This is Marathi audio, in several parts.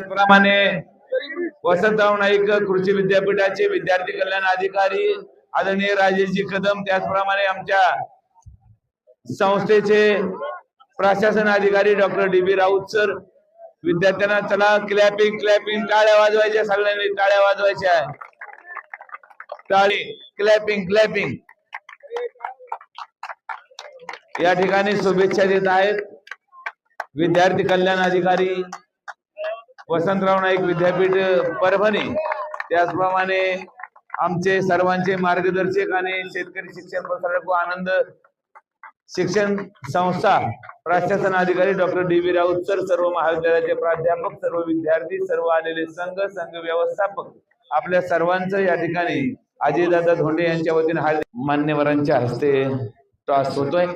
प्रमाणे वसंतराव नाईक कृषी विद्यापीठाचे विद्यार्थी कल्याण अधिकारी आदरणीय राजेशजी कदम त्याचप्रमाणे आमच्या संस्थेचे प्रशासन अधिकारी doctor D B Raut sir. विद्यार्थ्यांना चला क्लॅपिंग क्लॅपिंग टाळ्या वाजवायच्या सगळ्यांनी टाळ्या वाजवायच्या. टाळी क्लॅपिंग क्लॅपिंग या ठिकाणी शुभेच्छा देत आहेत विद्यार्थी कल्याण अधिकारी वसंतराव नाईक विद्यापीठ परभणी. त्याचप्रमाणे आमचे सर्वांचे मार्गदर्शक आणि शेतकरी शिक्षण प्रसारक व आनंद शिक्षण संस्था प्रशासन अधिकारी doctor D B Raut sir सर्व महाविद्यालयाचे प्राध्यापक सर्व विद्यार्थी सर्व आलेले संघ संघ व्यवस्थापक आपल्या सर्वांचं या ठिकाणी अजयदादा धोंडे यांच्या वतीने हा मान्यवरांच्या हस्ते त्रास होतोय.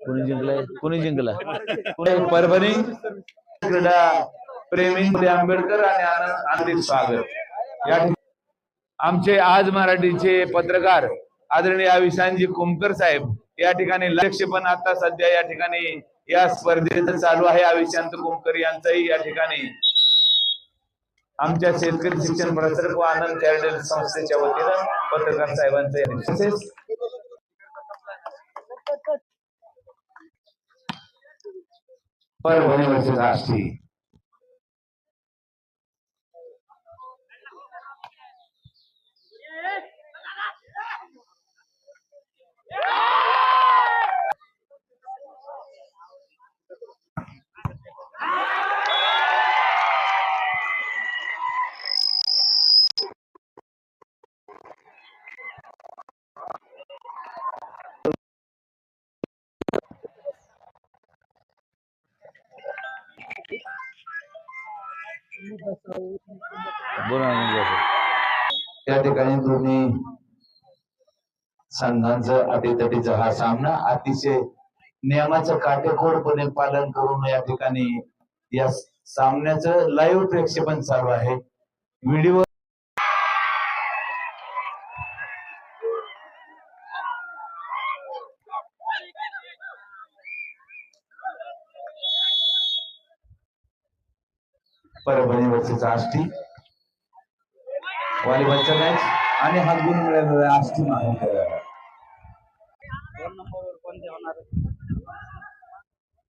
कुणी जिंकलाय? कुणी जिंकला? कुणी? परभणी. क्रीडा प्रेमी आंबेडकर आणि आनंद सागर. या आमचे आज मराठीचे पत्रकार आदरणीय अविशांजी कुमकर साहेब या ठिकाणी लक्ष पण आता सध्या या ठिकाणी या स्पर्धेचं चालू आहे. अविशांत कुमकर यांचाही या ठिकाणी आमच्या शेतकरी शिक्षण प्रसारक व आनंद चॅरिटेबल संस्थेच्या वतीनं पत्रकार साहेबांचं तसेच परभणी वर्सेस आष्टी. म्हणजे त्या या ठिकाणी दोन्ही संघांचा अटीतटीचा हा सामना अतिशय नियमाचं काटेकोरपणे पालन करून या ठिकाणी या सामन्याचं लाईव्ह प्रेक्षेपण चालू आहे. व्हिडिओ वर्सेस आष्टी व्हॉलीबॉलचा मॅच आणि हा गुण मिळालेला आष्टी महाविद्यालयाला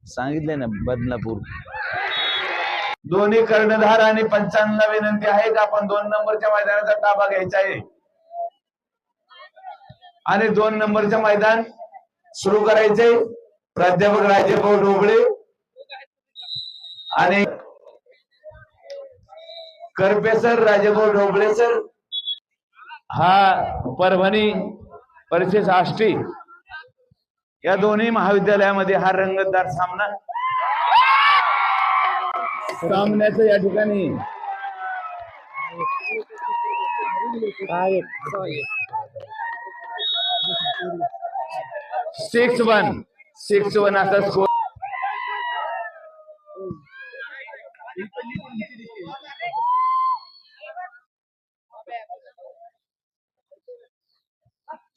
सांगितलंय ना बदलापूर दोन्ही कर्णधार आणि पंचांना विनंती आहे की आपण दोन नंबरच्या मैदानाचा ताबा घ्यायचा आहे. आणि दोन नंबरचं मैदान सुरू करायचंय. प्राध्यापक राजेभाऊ ढोबळे आणि करपे सर राजभाऊ ढोबळे सर. हा परभणी परिषद आष्टी. या दोन्ही महाविद्यालयामध्ये हा रंगतदार सामना. सामन्याचं या ठिकाणी. सिक्स वन सिक्स वन असा स्कोर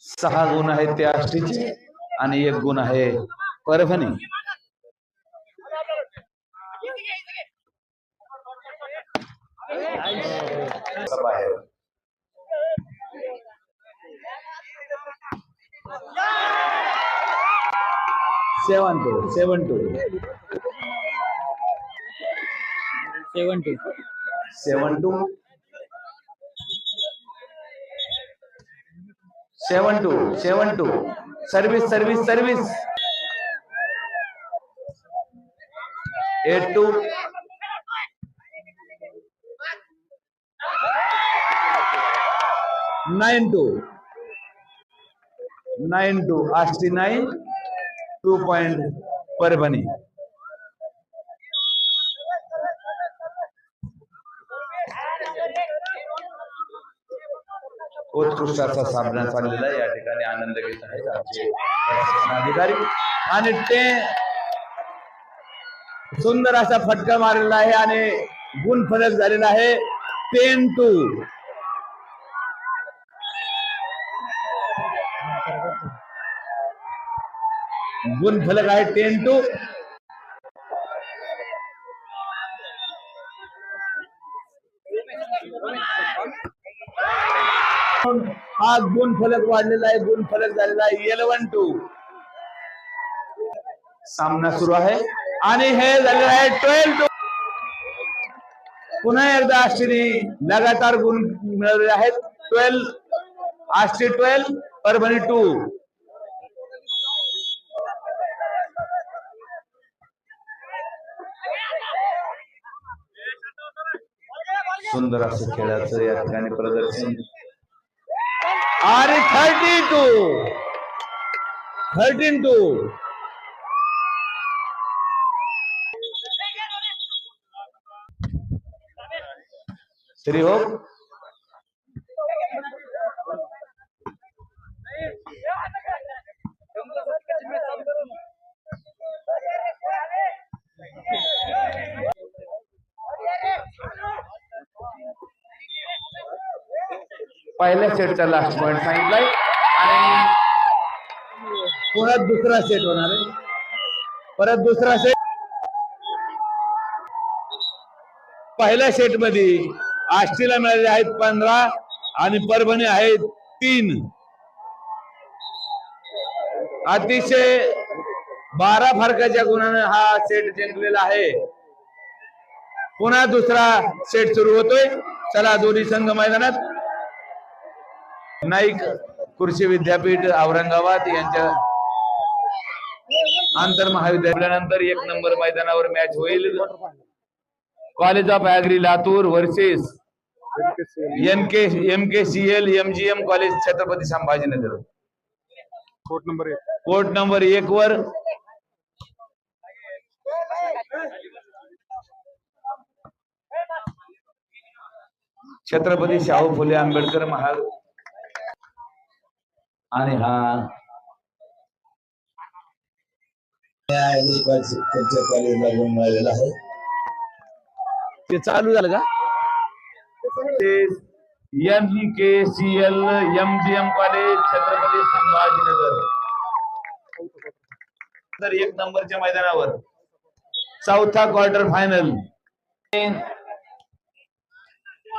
सहा गुण आहेत ते आष्टीचे आणि एक गुण आहे Parbhani. Seven two seven two seven two seven two seven two seven two. Service service service. Eight two. Nine two. Nine two Ashti nine, two point Parbhani उत्कृष्ट असा सामना चाललेला. या ठिकाणी आनंद घेत आहेत आमचे अधिकारी आणि ते सुंदर असा फटका मारलेला आहे आणि गुण फलक झालेला आहे. टेन टू गुण फलक आहे टेन टू आज गुण फलक वाढलेला आहे गुण फलक झालेला आहे. इलेव्हन टू सामना सुरू आहे. आणि हे झालेलं आहे ट्वेल्व टू पुन्हा एकदा आष्टीने लगातार गुण मिळवलेले आहेत. Twelve Ashti twelve Parbhani two सुंदर असं खेळाचं या ठिकाणी प्रदर्शन. आणि थर्टी टू थर्टीन टू श्री पहिल्या सेटचा लास्ट पॉईंट सांगितलाय. आणि परत दुसरा सेट होणार आहे. परत दुसरा सेट पहिल्या सेटमध्ये आष्टीला मिळाले आहेत पंधरा आणि परभणी आहेत तीन. अतिशय बारा फरकाच्या गुणानं हा सेट जिंकलेला आहे. पुन्हा दुसरा सेट सुरू होतोय. चला दोन्ही संघ मैदानात. नाईक कृषी विद्यापीठ औरंगाबाद यांच्या आंतर महाविद्यालयानंतर एक नंबर मैदानावर मॅच होईल. College of agri Latur versus M K M K C L M G M college Chhatrapati Sambhajinagar. Court number एक. कोर्ट नंबर एक वर छत्रपती शाहू फुले आंबेडकर महाग आणि हा. कॉलेजला आहे ते चालू झालं का? M G K C L M G M college Chhatrapati Sambhajinagar. तर एक नंबरच्या मैदानावर. चौथा क्वार्टर फायनल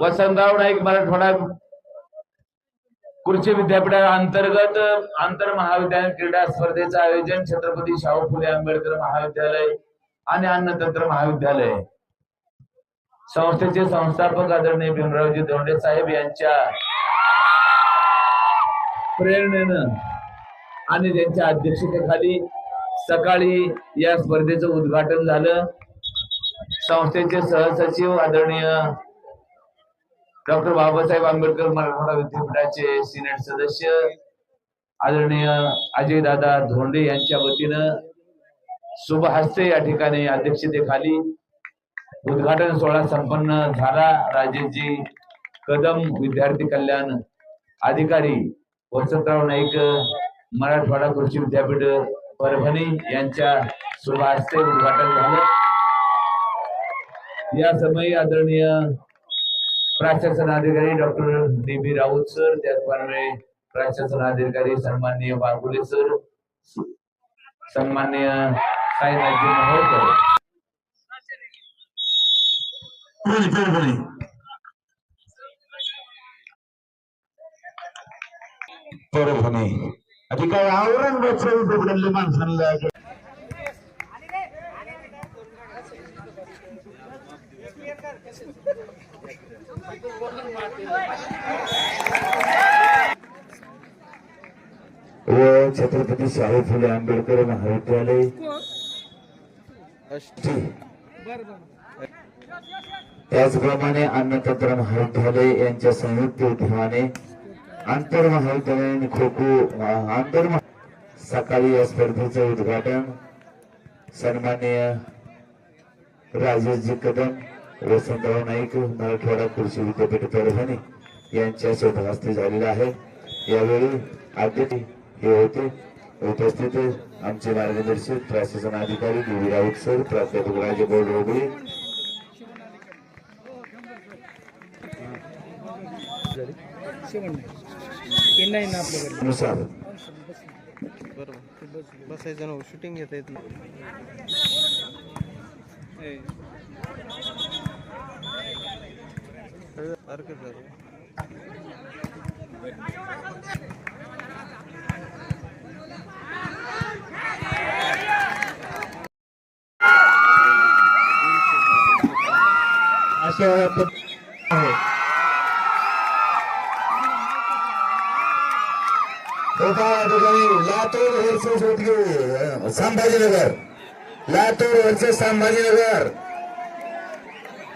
वसंतराव नाईक मराठवाडा कृषी विद्यापीठा अंतर्गत आंतर महाविद्यालय क्रीडा स्पर्धेचं आयोजन छत्रपती शाहू फुले आंबेडकर महाविद्यालय आणि अन्नतंत्र महाविद्यालय. संस्थेचे संस्थापक आदरणीय भीमरावजी धोंडे साहेब यांच्या प्रेरणेनं आणि त्यांच्या अध्यक्षतेखाली सकाळी या स्पर्धेचं उद्घाटन झालं. संस्थेचे सहसचिव आदरणीय डॉक्टर बाबासाहेब आंबेडकर मराठवाडा विद्यापीठाचे सिनेट सदस्य आदरणीय अजयदादा धोंडे यांच्या वतीनं शुभ हस्ते या ठिकाणी अध्यक्षतेखाली उद्घाटन सोहळा संपन्न झाला. राजेशजी कदम विद्यार्थी कल्याण अधिकारी वसंतराव नाईक मराठवाडा कृषी विद्यापीठ परभणी यांच्या शुभ हस्ते उद्घाटन झालं. या समयी आदरणीय प्राशासन अधिकारी doctor D B Raut sir त्याचप्रमाणे प्राशासन अधिकारी सन्माननीय बागुले सर सन्माननीय साईनाथजी महोदय. परभणी. आधी काय औरंगाबादच्या विद्यापीठातल्या माणसांना व छत्रपती शाहू फुले आंबेडकर महाविद्यालय. त्याचप्रमाणे अन्नतंत्र महाविद्यालय यांच्या संयुक्त विद्यमाने आंतर महाविद्यालय खो खो आंतर महा- सकाळी या स्पर्धेचं उद्घाटन. सन्माननीय राजेशजी कदम वसंतराव नाईक मराठवाडा कृषी विद्यापीठ परभणी यांच्या हस्ते झालेला आहे. यावेळी अध्यक्ष हे होते. उपस्थित आमचे मार्गदर्शक प्रशासन अधिकारी डी राऊत सर प्राध्यापक राजेगौड रोगळे नाही ना नुसार बसायचं ना हो, शूटिंग घेता येत नाही हरकत झाली अशा पद्ध- आहे. एका ठिकाणी Latur versus Sambhajinagar. Latur versus Sambhajinagar.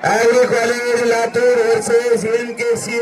Agri college Latur versus M K C